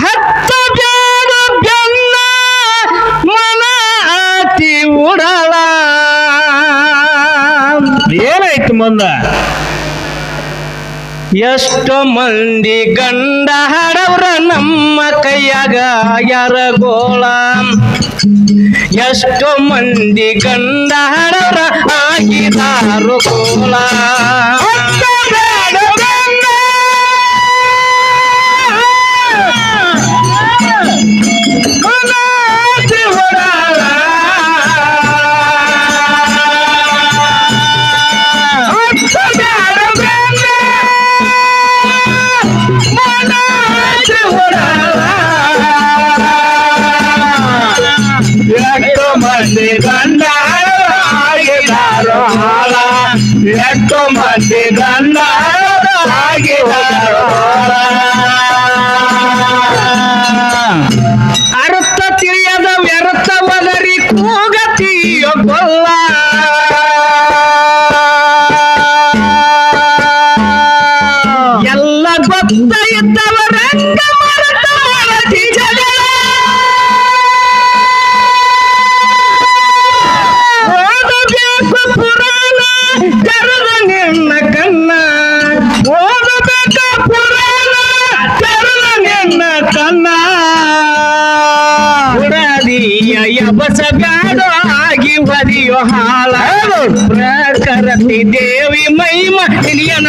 ಹತ್ತ ಬೇಡು ಬೆನ್ನ ಮನತಿ ಉಡಲ. ಏನಾಯ್ತು ಮುಂದ? ಎಷ್ಟು ಮಂದಿ ಗಂಡ ಹಡವ್ರ ನಮ್ಮ ಕೈಯಾಗ ಯಾರ ಗೋಳ ಎಷ್ಟು ಮಂದಿ ಗಂಡ ಹಡವ್ರ ಆಗಿದಾರು ಗೋಳ.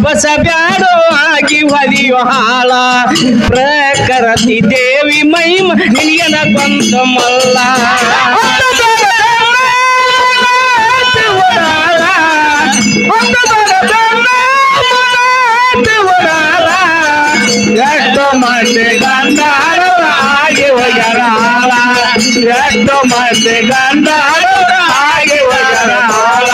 ನದಿಯ ಯಬಸ ಬ್ಯಾಡೋ ಆಗಿ ಹೊಲಿಯೋ ಹಾಳ ಪ್ರಕರತಿ ದೇವಿ ಮೈಮ ನಿನಗನ ಕೊಂದ ಮಲ್ಲ ಎಷ್ಟು ಮಂದಿ ಗಂಧಾರವಾಗಿ ಹೋಗ್ಯಾರ ಹಾಳ ಎಷ್ಟು ಮಂದಿ ಗಂಧಾರವಾಗಿ ಹೋಗ್ಯಾರ ಹಾಳ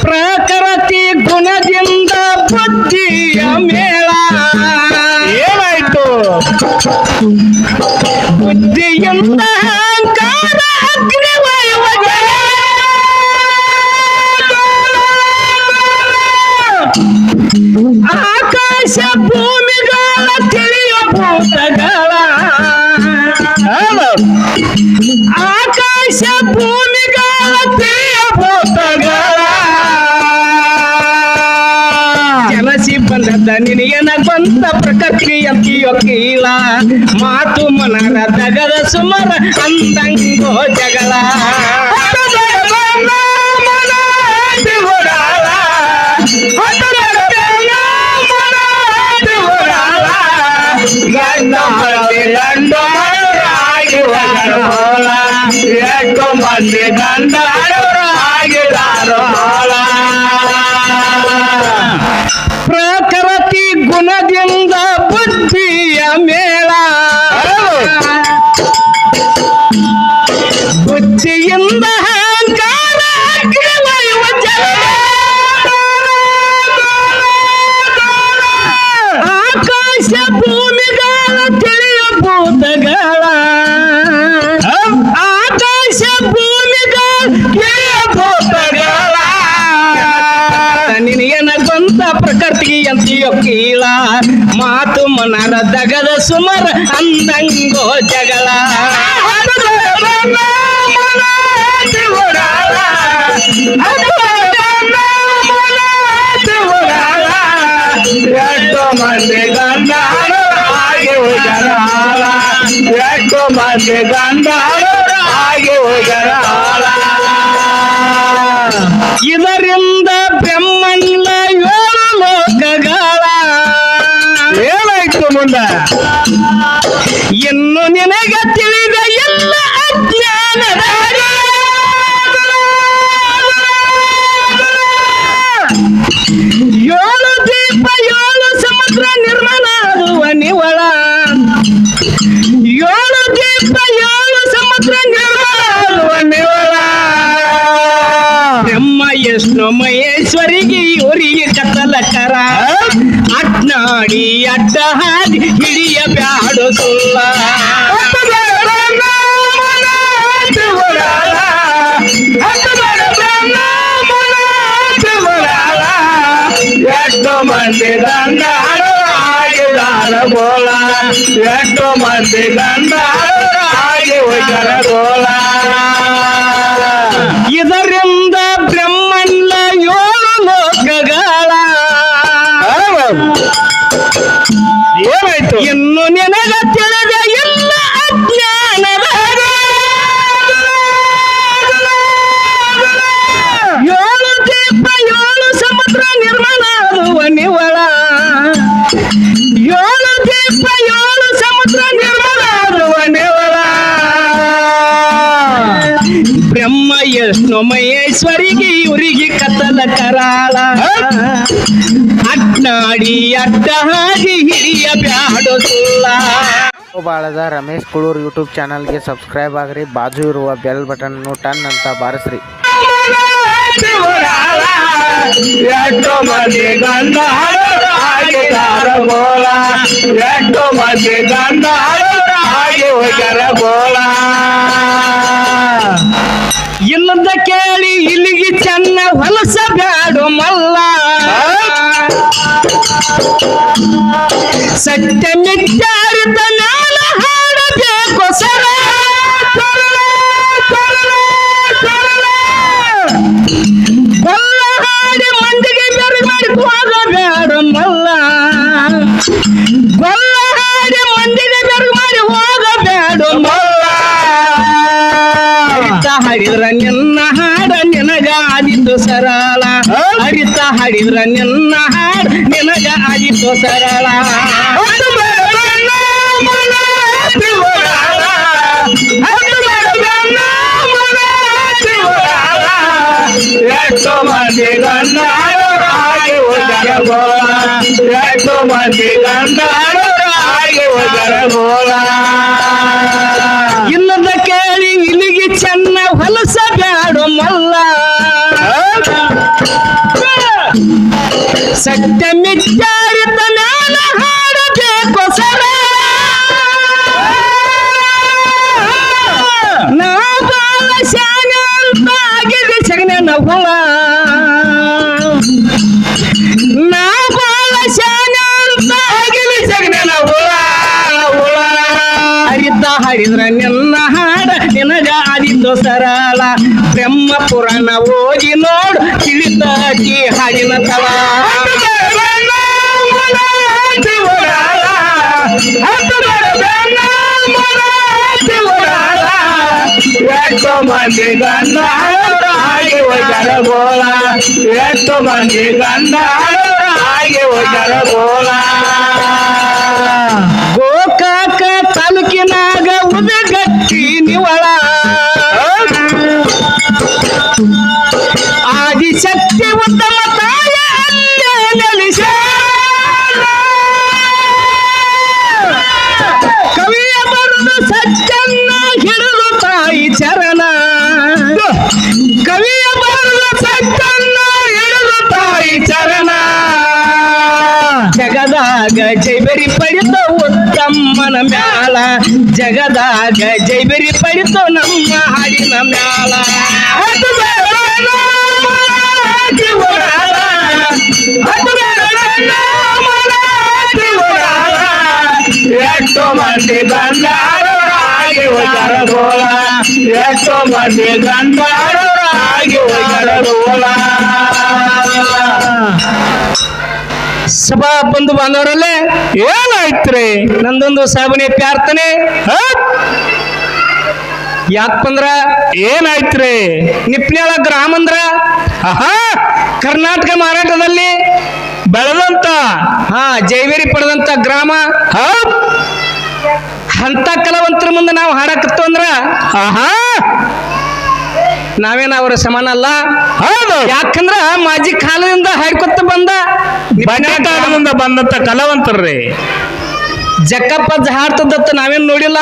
ಪ್ರಕೃತಿ ಗುಣದಿಂದ ಬುದ್ಧಿಯ ಮೇಳ. ಏನಾಯ್ತು? ಬುದ್ಧಿಯಿಂದ ಆಕಾಶ ಭೂಮಿಗಳ ತಿಳಿಯ ಕೀಳ ಮಾತು ಮನರ ತಗದ ಸುಮರ ಅಂದಂಗೋ ಜಗಳ. ಗಂಡ ಮಂದಿ ಗಂಡ ಆಗಿ ಸುಮರ ಅಂದಂಗೋ ಜಗಳ. ಮಂದಿ ಮಂದಿ ಇದರಿಂದ ಬ್ರಹ್ಮಣ್ಣ ಮುಂದ ಇನ್ನು ನಿನಗೆ ತಿಳಿದ ಎಲ್ಲ ಅಜ್ಞಾನದ ಮಂದಿ ದಂಡಾರು ಆಗಿದಾರ ಬೋಲ ಎಷ್ಟು ಮಂದಿ ದಂಡಾರು ಆಗಿ ಹೋಗ್ಯಾರ ಗೋಲ ಇದರಿಂದ ಬ್ರಹ್ಮಣ್ಣ ಏಳು ಲೋಕಗಳ. ಏನಾಯ್ತು? ಇನ್ನು ನಿನಗ ತಿಳಿದ ಎಲ್ಲ ಅಜ್ಞಾನದ ಬ್ರಹ್ಮ ಎಷ್ಣು ಮಹೇಶ್ವರಿಗೆ ಇವರಿಗೆ ಕತ್ತಲ ಕರಾಳ ಅಡ್ನಾಡಿ ಅಡ್ಡ ಹಾದಿ ಹಿರಿಯ ಬ್ಯಾಡು ಸುಲ್ಲ ಬಾಳದ ರಮೇಶ್ ಕುಳೂರ್ ಯೂಟ್ಯೂಬ್ ಚಾನಲ್ಗೆ ಸಬ್ಸ್ಕ್ರೈಬ್ ಆಗ್ರಿ ಬಾಜು ಇರುವ ಬೆಲ್ ಬಟನ್ನು ಟನ್ ಅಂತ ಬಾರಿಸ್ರಿ ಎಷ್ಟು ಮಂದಿ ಗಂಧ ಆಗಿದಾರ ಗೋಳ ಎಷ್ಟು ಮಂದಿ ಗಂಧ ಆಗಿ ಹೋಗ್ಯಾರ ಗೋಳ ಇಲ್ಲದ ಕೇಳಿ ಇಲ್ಲಿಗೆ ಚೆನ್ನ ಹೊಲಸ ಬೇಡ ಮಲ್ಲ. ಸತ್ಯ ಮಿಥ್ಯಾರಿತ ಮಲ್ಲ ಹಾಡಿದ್ರ ನಿನ್ನ ಹಾಡ ನಿನಗ ಆದಿತ ಆದಿತ್ತು ಸರಳ ಅರಿತ ಹಾಡಿದ್ರ ನಿನ್ನ ಹಾಡ ನಿನಗ ಆದಿತ್ತು ಸರಳ. ಎಷ್ಟು ಮಂದಿ ಗಂಡಾರು ಆಗಿ ಹೋದರ ಗೋಳ ಎಷ್ಟು ಮಂದಿ ಗಂಡಾರು ಆಗಿ ಹೋದರ ಗೋಳ ಇಲ್ಲದ ಕೇಳಿ ಇಲ್ಲಿಗೆ ಚೆನ್ನ ಹೊಲಸ ಬ್ಯಾಡು ಮಲ್ಲ. ಸತ್ಯ ಮಿಚ್ಚಾರಿತ ಹಾಡಬೇಕು ಸರ ನಾ ನಾ ಸರಳ ಬ್ರಹ್ಮ ಪುರಾಣ ಓದಿ ನೋಡು ತಿಳಿತಾಕಿ ಹಾಡಿನ ತಳ ಎಷ್ಟು ಮಂದಿ ಗಂಧ ಆಗಿ ಹೋದರ ಬೋಲ ಎಷ್ಟು ಮಂದಿ ಗಂಧ ಆಗಿ ಹೋದರ ಗೋಳ ಉತ್ತಮ್ಮನ ಮ್ಯಾಲ. ಜಗದಾಗ ಜೈಬೆರಿ ಪಡಿತು ನಮ್ಮ ಹಾಡಿನ ಮ್ಯಾಲ. ಎಷ್ಟೋ. ಮಂದಿ ಗೋಳ ಮಂದಿ ಸಭಾ ಬಂಧು ಬಾಂಧವರಲ್ಲೇ, ಏನಾಯ್ತ್ರಿ? ನಂದೊಂದು ಸಾಬನೇ ಪ್ರಾರ್ಥನೆ. ಯಾಕಂದ್ರ ಏನಾಯ್ತ್ರಿ? ನಿಪ್ನ್ಯಾಳ ಗ್ರಾಮ ಅಂದ್ರ? ಆಹಾ, ಕರ್ನಾಟಕ ಮಾರಾಟದಲ್ಲಿ ಬೆಳೆದಂತ, ಹಾ, ಜೈವೇರಿ ಪಡೆದಂತ ಗ್ರಾಮ. ಅಂತ ಕಲಾವಂತರ ಮುಂದೆ ನಾವು ಹಾಡಕತ್ತು ಅಂದ್ರ ಆಹಾ ನಾವೇನ ಅವರ ಸಮಾನ ಅಲ್ಲ ಹೌದು. ಯಾಕಂದ್ರ ಮಾಜಿ ಕಾಲದಿಂದ ಹಾಡ್ಕೊತ ಬಂದ ಬನ್ಯಾಕಾಲದಿಂದ ಬಂದಂತ ಕಲಾವಂತರ್ರಿ. ಜಕ್ಕಪ್ಪ ಹಾಡ್ತದತ್ತ ನಾವೇನ್ ನೋಡಿಲ್ಲ?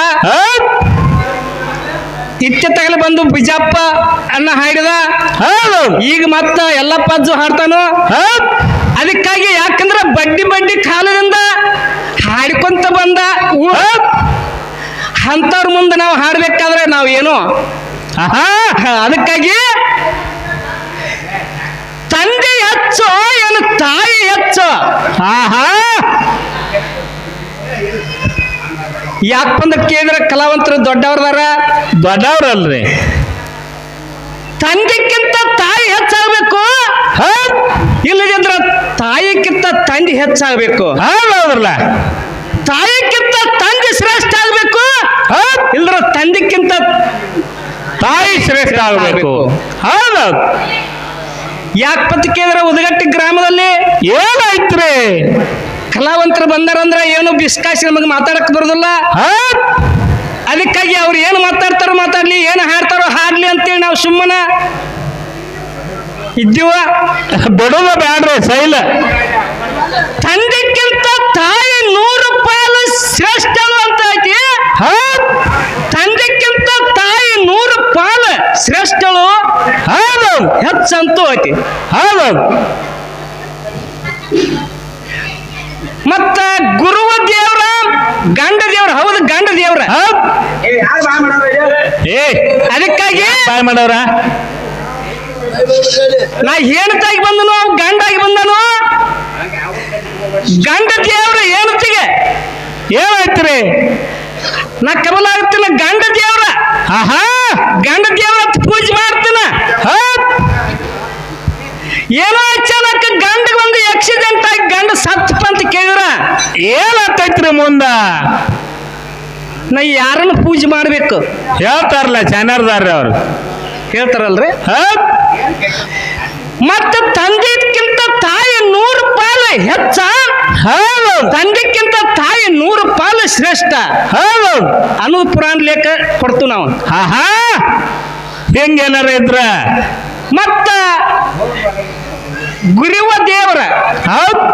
ಇತ್ತ ತಗಲ ಬಂದು ಬಿಜಾಪ್ಪ ಅನ್ನ ಹಾಡಿದ? ಹೌದು. ಈಗ ಮತ್ತ ಎಲ್ಲಪ್ಪ ಅಜ್ಜು ಹಾಡ್ತಾನು? ಅದಕ್ಕಾಗಿ ಯಾಕಂದ್ರ ಬಡ್ಡಿ ಬಡ್ಡಿ ಕಾಲದಿಂದ ಹಾಡ್ಕೊಂತ ಬಂದ ಅಂತವ್ರ ಮುಂದೆ ನಾವು ಹಾಡ್ಬೇಕಾದ್ರೆ ನಾವು ಏನು ಆಹಾ ಅದಕ್ಕಾಗಿ ತಂದೆ ಹೆಚ್ಚು ಏನು ತಾಯಿ ಹೆಚ್ಚು. ಆಹಾ. ಯಾಕಂದ್ರೆ ಕೇಂದ್ರ ಕಲಾವಂತರು ದೊಡ್ಡವ್ರದಾರ? ದೊಡ್ಡವ್ರಲ್ರಿ. ತಂದಿಕ್ಕಿಂತ ತಾಯಿ ಹೆಚ್ಚಾಗಬೇಕು. ಇಲ್ಲದಿದ್ರ ತಾಯಿಕ್ಕಿಂತ ತಂದೆ ಹೆಚ್ಚಾಗಬೇಕು. ಹೌದಲ್ಲ ತಾಯಿಕ್ಕಿಂತ ತಂದೆ ಶ್ರೇಷ್ಠ ಆಗಬೇಕು. ಇಲ್ಲದ್ರ ತಂದೆಕ್ಕಿಂತ ತಾಯಿ ಶ್ರೇಷ್ಠ ಆಗಬೇಕು. ಹೌದ. ಯಾಕೆ ಕೇಳಿದ್ರೆ ಉದಗಟ್ಟಿ ಗ್ರಾಮದಲ್ಲಿ? ಏನಾಯ್ತ್ರಿ? ಕಲಾವಂತರು ಬಂದಾರಂದ್ರ ಏನು ಬಿಸ್ಕಾಸಿ ನಮಗೆ ಮಾತಾಡಕ್ ಬರೋದಿಲ್ಲ? ಅದಕ್ಕಾಗಿ ಅವ್ರು ಏನು ಮಾತಾಡ್ತಾರೋ ಮಾತಾಡ್ಲಿ ಏನು ಹಾಡ್ತಾರೋ ಹಾಡ್ಲಿ ಅಂತೇಳಿ ನಾವು ಸುಮ್ಮನ ಇದ್ದೀವ. ಬಿಡೋದ ಬ್ಯಾಡ್ರೆ ಸೈಲ. ತಂದಕ್ಕಿಂತ ತಾಯಿ ನೂರು ರೂಪಾಯಿ ಶ್ರೇಷ್ಠ ಅಂತ ಐತಿ ಹೌದ್ ತಂದೆಕ್ಕಿಂತ ತಾಯಿ ನೂರು ಪಾಲು ಶ್ರೇಷ್ಠಳು? ಹೌದು ಹೆಚ್ಚಂತೂ ಐತಿ. ಹೌದೌದು. ಮತ್ತ ಗುರುವ ದೇವ್ರ ಗಂಡ ದೇವ್ರ ಹೌದು ಗಂಡ ದೇವ್ರ. ಹೌದ್. ಏ ಅದಕ್ಕಾಗಿ ಬಾಯ್ ಮಾಡವ್ರ ನಾ ಹೆಣ್ತಾಗಿ ಬಂದನು ಅವ್ ಗಂಡಾಗಿ ಬಂದನು. ಗಂಡ ದೇವ್ರ ಏನತಿಗೆ ಏನಾಯ್ತ್ರಿ? ನಾ ಕಮಲ ಆಗ್ತಿನ ಗಂಡ ದೇವ್ರ. ಗಂಡ ದೇವ್ರ ಪೂಜೆ ಮಾಡ್ತೇನ. ಏನೋ ಅಚಾನಕ್ ಗಂಡ ಒಂದು ಆಕ್ಸಿಡೆಂಟ್ ಆಗಿ ಗಂಡ ಸತ್ತಪ್ಪ ಅಂತ ಕೇಳಿದ್ರ. ಏನಾಗ್ತೈತ್ರಿ ಮುಂದ? ನಾ ಯಾರನ್ನ ಪೂಜೆ ಮಾಡ್ಬೇಕು? ಹೇಳ್ತಾರಲ್ಲ ಚಾನರ್ದಾರ್ರಿ ಅವ್ರು. ಹೇಳ್ತಾರಲ್ರಿ? ಮತ್ತೆ ತಂದಿದ್ಕಿಂತ ತಾಯಿ ನೂರು ಪಾಲ ಹೆಚ್ಚ ಹೌದು. ತಂದೆಕ್ಕಿಂತ ತಾಯಿ ನೂರು ಪಾಲು ಶ್ರೇಷ್ಠ. ಹೌದು. ಅನ್ನೋದು ಪುರಾಣ ಲೇಖ ಕೊಡ್ತು ನಾವು. ಆಹಾ. ಹೆಂಗೇನಾರ ಇದ್ರ? ಮತ್ತ ಗುರುವ ದೇವರ. ಹೌದು.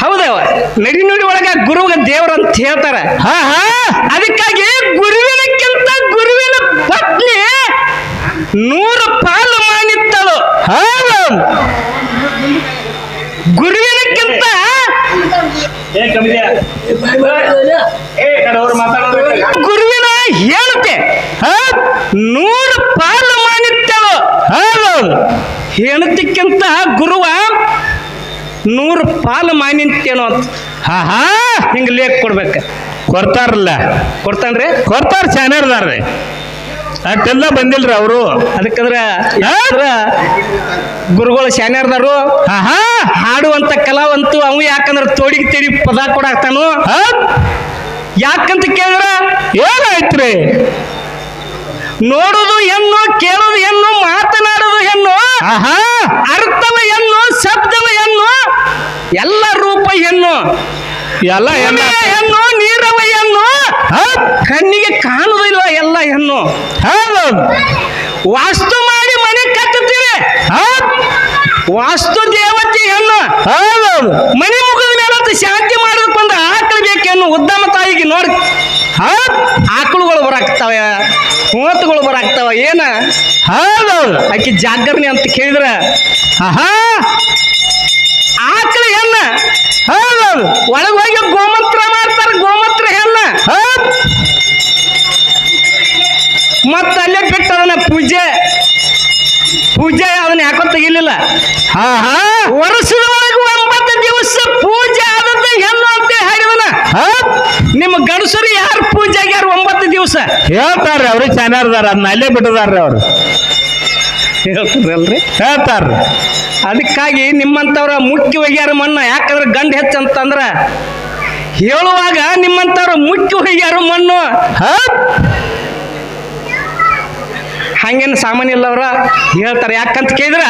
ಹೌದವ ನಡಿ ನುಡಿ ಒಳಗ ಗುರುಗ ದೇವರ ಅಂತ ಹೇಳ್ತಾರ. ಹಾ ಹಾ ಅದಕ್ಕಾಗಿ ಗುರುವಿನಕ್ಕಿಂತ ಗುರುವಿನ ಪತ್ನಿ ನೂರು ಪಾಲು ಮಾನಿತ್ತಳು ಹೌದು ಗುರುವಿನಕ್ಕಿಂತ ಗುರುವಿನ ಹೇಳುತ್ತೆ ನೂರು ಪಾಲು ಮಾಡಿತ್ತೇವ ಹೌದು. ಹೇಳತಿಕ್ಕಿಂತ ಗುರುವ ನೂರು ಪಾಲು ಮಾನಿಂತೇನೋ ಅಂತ. ಹಾ ಹಾ ಹಿಂಗ ಲೇಖ ಕೊಡ್ಬೇಕ. ಕೊಡ್ತಾರಲ್ಲ. ಕೊಡ್ತಾನ್ರಿ? ಕೊಡ್ತಾರ ಚಾನರ್ದಾರ್ರಿ ಅಷ್ಟೆಲ್ಲ ಬಂದಿಲ್ರಿ ಅವರು. ಅದಕ್ಕಂದ್ರ ಗುರುಗಳು ಶಾನ್ಯಾರ್ದಾರು ಹಾ ಹಾ ಹಾಡುವಂತ ಕಲಾವಂತು ಅವು ಯಾಕಂದ್ರ ತೋಡಿಗೆ ತೇಡಿ ಪದ ಕೊಡಾಕ್ತಾನು? ಯಾಕಂತ ಕೇಳಿದ್ರ? ಏನಾಯ್ತ್ರಿ? ನೋಡುದು ಹೆಣ್ಣು ಕೇಳುದು ಹೆಣ್ಣು ಮಾತನಾಡುದು ಹೆಣ್ಣು ಅರ್ಥವ ಹೆಣ್ಣು ಶಬ್ದವ ಹೆಣ್ಣು ಎಲ್ಲ ರೂಪ ಹೆಣ್ಣು. ಎಲ್ಲ ಹೆಣ್ಣು. ನೀರವ ಹೆಣ್ಣು ಕಣ್ಣಿಗೆ ಕಾಣುವುದಿಲ್ಲ ಎಲ್ಲ ಹೆಣ್ಣು. ಹೌದು. ವಾಸ್ತು ಮಾಡಿ ಮನೆ ಕಟ್ಟುತ್ತೀರಿ. ವಾಸ್ತು ದೇವತೆ ಹೆಣ್ಣು ಹೌದು. ಮನೆ ಮುಗಿದ ಮೇಲೆ ಶಾಂತಿ ಶಾಂತಿ ಅಂದ್ರೆ ಆಕಳು ಬೇಕೇನು ಉದ್ದಮ ತಾಯಿಗೆ ನೋಡಿ. ಆಕಳುಗಳು ಬರಾಕ್ತಾವ ಮೂವತ್ತುಗಳು ಬರಾಕ್ತಾವ ಏನ? ಹೌದೌದು ಆಕೆ ಜಾಗರಣೆ ಅಂತ ಕೇಳಿದ್ರ ಆಹಾ ಹೇಳ್ತಾರ್ರಿ ಅವ್ರಿಗೆ ಚಾನರ್ದಾರ ಅದನ್ನ ಅಲ್ಲೇ ಬಿಟ್ಟದಾರ್ರಿ ಅವ್ರು. ಹೇಳ್ತಾರಲ್ರಿ? ಹೇಳ್ತಾರ್ರಿ. ಅದಕ್ಕಾಗಿ ನಿಮ್ಮಂಥವ್ರ ಮುಖ್ಯ ಒಯ್ಯಾರ ಮಣ್ಣ ಯಾಕಂದ್ರೆ ಗಂಡ ಹೆಚ್ಚಂತಂದ್ರ ಹೇಳುವಾಗ ನಿಮ್ಮಂಥವ್ರ ಮುಖ್ಯ ಒಯ್ಯಾರ ಮಣ್ಣು ಹಂಗೇನು ಸಾಮಾನ್ಯ ಇಲ್ಲ ಅವ್ರ ಹೇಳ್ತಾರೆ. ಯಾಕಂತ ಕೇಳಿದ್ರ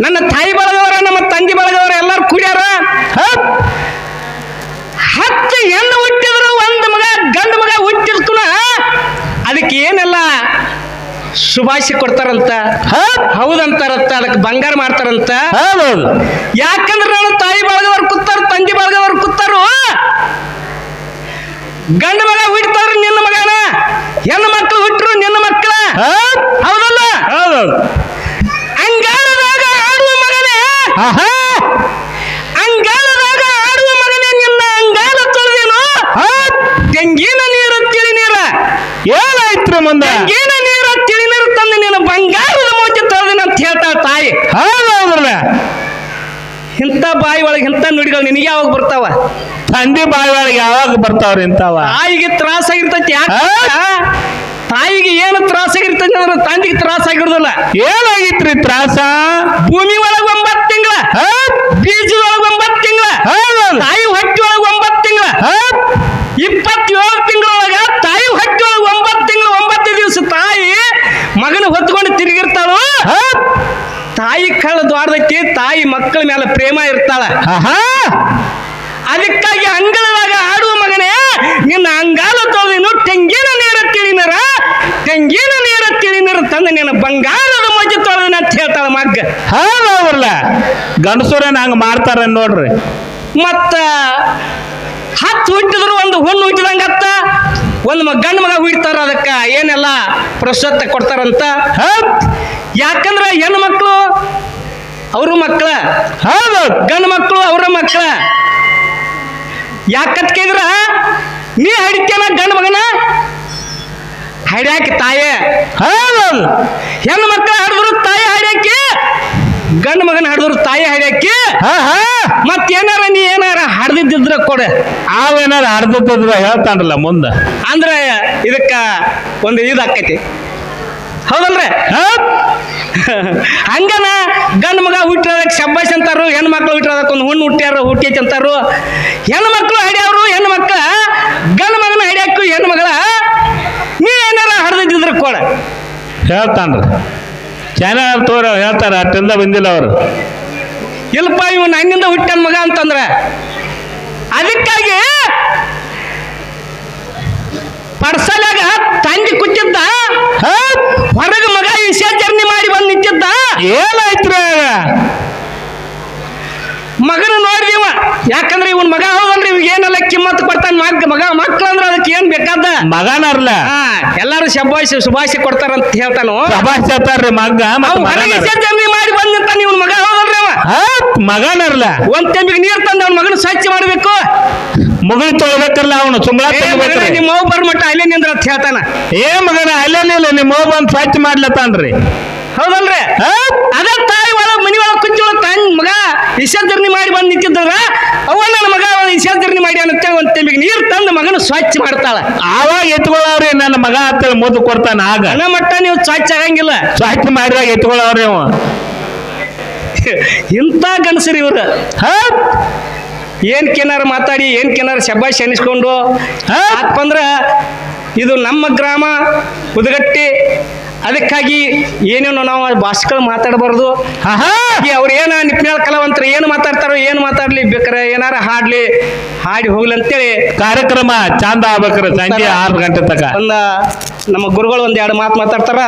ನನ್ನ ತಾಯಿ ಬಳಗವರ ನಮ್ಮ ತಂದೆ ಬಳಗವರ ಎಲ್ಲರೂ ಕುಡಿಯಾರ? ಹತ್ತು ಹೆಣ್ಣು ಹುಟ್ಟಿದ್ರು ಒಂದು ಮಗ ಗಂಡು ಮಗ ಹುಟ್ಟಿರ್ಕುನ ಅದಕ್ಕೆ ಏನೆಲ್ಲ ಶುಭಾಶಯ ಕೊಡ್ತಾರಂತ? ಹೌದ್ ಹೌದಂತಾರಂತ ಅದಕ್ಕೆ ಬಂಗಾರ ಮಾಡ್ತಾರಂತ? ಯಾಕಂದ್ರೆ ನಾನು ತಾಯಿ ಬಳಗವ್ರು ಕೂತಾರ ತಂದೆ ಬಳಗವ್ರು ಕೂತಾರ? ಗಂಡ ಮಗ ಹುಟ್ಟತಾರ ನಿನ್ನ ಮಗನ? ಹೆಣ್ಣು ಮಕ್ಕಳು ಹುಟ್ಟರು ನಿನ್ನ ಮಕ್ಕಳ? ಹೌದ್ ಹೌದಲ್ಲ? ಹೌದೌದು. ಅಂಗಾರದಾಗ ಆಡುವ ಮಗನೇ? ಅಂಗಾಲದಾಗ ಆಡುವ ಮಗನೇ ನಿನ್ನ ಅಂಗಾಲ ತೊಳೆದೇನು? ತೆಂಗಿನ ನೀರು ತಿಳಿ ನೀರ ಮುಂದೆ. ತೆಂಗಿನ ನೀರು ತಂದು ನಿನ್ನ ಬಂಗಾರದ ಮೋಚೆ ತೊಳೆದೇನು ಅಂತ ಹೇಳ್ತಾಳ ತಾಯಿ. ಹೌದೌದ್ರಲ್ಲ ಇಂಥ ಬಾಯಿ ಒಳಗೆ ಇಂಥ ನುಡಿಗಳು ನಿನಗೆ ಯಾವಾಗ ಬರ್ತಾವ? ತಂದೆ ಬಾಯಿ ಒಳಗೆ ಯಾವಾಗ ಬರ್ತಾವ್ರಿ ಇಂಥವ? ತಾಯಿಗೆ ತ್ರಾಸಾಗಿರ್ತೈತಿ ಯಾಕೆ? ತಾಯಿಗೆ ಏನು ತ್ರಾಸಾಗಿರ್ತೈತಿ ಅಂದ್ರೆ ತಂದೆಗೆ ತ್ರಾಸಾಗಿರೋದಿಲ್ಲ ಏನಾಗಿತ್ರಿ ತ್ರಾಸ? ಭೂಮಿ ಒಳಗೆ ಒಂಬತ್ತು ತಿಂಗಳ ಬೀಜದೊಳಗೆ ಒಂಬತ್ತು ತಿಂಗಳ ತಾಯಿ ಹೊಟ್ಟೆ ಒಳಗೆ ಒಂಬತ್ತು ತಿಂಗಳ ಇಪ್ಪತ್ತೇಳು ತಿಂಗಳೊಳಗ ತಾಯಿ ಹೊಟ್ಟೆ ಒಳಗೆ ಒಂಬತ್ತು ತಿಂಗಳು ಒಂಬತ್ತು ದಿವಸ ತಾಯಿ ಮಗನ ಹೊತ್ಕೊಂಡು ತಿರುಗಿರ್ತಾಳು? ತಾಯಿ ಕಳ್ಳ ದ್ವಾರದಕ್ಕೆ ತಾಯಿ ಮಕ್ಕಳ ಮೇಲೆ ಪ್ರೇಮ ಇರ್ತಾಳ. ಅದಕ್ಕಾಗಿ ಅಂಗಳವಾಗ ಆಡುವ ಮಗನೇ ನಿನ್ನ ಅಂಗಾಲ ತೊಳೆದಿನು ತೆಂಗಿನ ನೀರ ತಿಳಿನರ ತೆಂಗಿನ ನೀರ ತಿಳಿನರ ತಂದ ನಿನ್ನ ಬಂಗಾರದ ಮಜ್ಜೆ ತೊಳೆದಿನ ಅಂತ ಹೇಳ್ತಾಳ ಮಗ್ಗ. ಹೌದಲ್ಲ ಗಂಡಸೂರ ಹಂಗ ಮಾಡ್ತಾರ ನೋಡ್ರಿ. ಮತ್ತ ಹತ್ತು ಹುಟ್ಟಿದ್ರು ಒಂದು ಹುಣ್ಣು ಹುಟ್ಟಿದಂಗ ಹತ್ತ ಒಂದು ಮ ಗಂಡು ಮಗ ಹುಡ್ತಾರ ಅದಕ್ಕ ಏನೆಲ್ಲ ಪ್ರಶಸ್ತಿ ಕೊಡ್ತಾರಂತ? ಯಾಕಂದ್ರ ಹೆಣ್ಣು ಮಕ್ಕಳು ಅವರು ಮಕ್ಕಳ ಹೌದು. ಗಂಡು ಮಕ್ಕಳು ಅವರ ಮಕ್ಕಳ ಯಾಕತ್ ಕೇಳಿದ್ರ? ನೀ ಹಡಿತೇನ ಗಂಡು ಮಗನ? ಹಡ್ಯಾಕ ತಾಯೇ. ಹೌದು. ಹೆಣ್ಣು ಮಕ್ಕಳ ಹಡಿದ್ರು ತಾಯಿ ಹಡ್ಯಾಕಿ? ಗಂಡು ಮಗನ ಹಡಿದ್ರು ತಾಯಿ ಹಡ್ಯಾಕಿ? ಹಾ ಹಾ. ಮತ್ತೇನಾರ ನೀ ಏನಾರ ಹಡ್ದಿದ್ದಿದ್ರ ಕೊಡ. ಅವೇನಾರ ಅರ್ಧದ್ರ ಹೇಳ್ತಾನಲ್ಲ ಮುಂದ. ಅಂದ್ರೆ ಇದಕ್ಕ ಒಂದು ಇದು ಆಕೈತಿ. ಹೌದಲ್ರಿ? ಹೌದ್ ಹಂಗನ ಗಂಡ್ ಮಗ ಹುಟ್ಟಿರೋದಕ್ಕೆ ಶಬ್ಬಾಷ್ ಅಂತಾರು ಹೆಣ್ಣು ಮಕ್ಳು ಹುಟ್ಟಿರೋದಕ್ಕೆ ಒಂದು ಹುಣ್ಣು ಹುಟ್ಟ್ಯಾರ ಹುಟ್ಟಿ ಅಂತಾರು ಹೆಣ್ಮಕ್ಳು ಹಡ್ಯಾವ್ರು ಹೆಣ್ಣು ಮಕ್ಕಳ ಗಂಡು ಮಗನ ಹಡ್ಯಾಕು ಹೆಣ್ಮಗಳ ಮಗಳ ನೀ ಏನಾರ ಹಡ್ದಿದ್ದಿದ್ರ ಕೊಡ. ಹೇಳ್ತಾನ್ರಿ. ಚಾನಲ್ ತೋರ ಹೇಳ್ತಾರ ಅಟ್ಟಿಂದ ಬಂದಿಲ್ಲ ಅವರು. ಇಲ್ಲಪ್ಪ ಇವ್ ನನ್ನಿಂದ ಹುಟ್ಟನ್ ಮಗ ಅಂತಂದ್ರ. ಅದಕ್ಕಾಗಿ ಪಡ್ಸಲಾಗ ತಂಗಿ ಕೂತಿದ್ದ. ಹೊರಗೆ ಮಗ ವಿಸರ್ಜನೆ ಮಾಡಿ ಬಂದು ನಿಂತಿದ್ದ. ಏನಾಯ್ತ್ರ ಮಗನ ನೋಡಿದಿವ ಯಾಕಂದ್ರೆ ಇವನ್ ಮಗ ಹೋಗಲ್ರಿ ಇವ್ ಏನಲ್ಲ ಕಿಮ್ಮತ್ ಕೊಡ್ತಾನ ಮಗ ಮಗ ಮಕ್ಳು ಅಂದ್ರೆ ಅದಕ್ಕೆ ಏನ್ ಬೇಕಾದ? ಮಗನರ್ಲ? ಎಲ್ಲಾರು ಶಬ್ಬಾಶಿ ಶುಭಾಷಿ ಕೊಡ್ತಾರಂತ ಹೇಳ್ತಾನು. ಶಬಾಷ್ ಹೇಳ್ತಾರ್ರಿ ಮಗ ಮಾಡಿ ಬಂದ್ ನಿಂತಾನ ಇವನ್ ಮಗ ಹೋಗಲ್ರಿ ಮಗನರ್ಲ ಒಂದ್ ತೆಂಬಿಗೆ ನೀರ್ ತಂದ ಅವ್ನ ಮಗನ ಸ್ವಚ್ಛ ಮಾಡ್ಬೇಕು. ಮಗನ ತೊಳ್ಬೇಕಲ್ಲ ಅವನು ತುಂಬಾ ನಿಮ್ಮ ಮಗು ಬರ್ಮಟ್ಟ ಅಲ್ಲೇ ನಿಂದ್ರ ಅಂತ ಹೇಳ್ತಾನ. ಏ ಮಗನ ಅಲ್ಲೇನಿಲ್ಲ ನಿಮ್ಮ ಮಗು ಬಂದ್ ಸ್ವಚ್ಛ ಮಾಡ್ಲತ್ತಾನ್ರಿ ಹೌದಲ್ರಿ? ಅದ ತಾಯಿ ಒಳಗ ಮನಿ ಒಳಗ ಕುಂತಿ ಒಳಗ್ ಮಗ ವಿಸರ್ಜನೆ ಮಾಡಿ ಬಂದು ನಿಂತಿದ್ರ ಅವ ನನ್ನ ಮಗ ವಿಸರ್ಜನೆ ಮಾಡಿ ಅಂತೇಳಿ ಒಂದ್ ತೆಂಬಿಗೆ ನೀರ್ ತಂದು ಮಗನ ಸ್ವಚ್ಛ ಮಾಡ್ತಾಳ. ಆವಾಗ ಎತ್ಕೊಳ್ಳವ್ರಿ ನನ್ನ ಮಗ ಅಂತೇಳಿ ಮುದ್ದು ಕೊಡ್ತಾನ ಆಗ. ಮಟ್ಟ ನೀವು ಸ್ವಚ್ಛ ಆಗಂಗಿಲ್ಲ. ಸ್ವಚ್ಛ ಮಾಡಿದಾಗ ಎತ್ಕೊಳ್ಳವ್ರಿ ಅವ. ಇಂಥ ಗಂಡಸರು ಇವ್ರು. ಹಾ? ಏನ್ ಕೆನಾರ ಮಾತಾಡಿ ಏನ್ ಕೆನಾರ ಶಬಾಷ್ ಎನಿಸ್ಕೊಂಡು? ಹಾಕಂದ್ರ ಇದು ನಮ್ಮ ಗ್ರಾಮ ಉದಗಟ್ಟಿ. ಅದಕ್ಕಾಗಿ ಏನೇನು ನಾವು ಭಾಷೆಗಳು ಮಾತಾಡಬಾರ್ದು. ಅವ್ರು ಏನ ನಿಪ್ನಾಳ ಕಲಾವಂತರು ಏನು ಮಾತಾಡ್ತಾರೋ ಏನು ಮಾತಾಡ್ಲಿ ಬೇಕಾರೆ ಏನಾರ ಹಾಡ್ಲಿ ಹಾಡಿ ಹೋಗ್ಲಿ ಅಂತೇಳಿ. ಕಾರ್ಯಕ್ರಮ ಚಂದ ಆಗ್ಬೇಕಾರೆ ಸಂಜೆ ಆರು ಗಂಟೆ ತಕ ಒಂದ ನಮ್ಮ ಗುರುಗಳು ಒಂದ್ ಎರಡು ಮಾತು ಮಾತಾಡ್ತಾರ.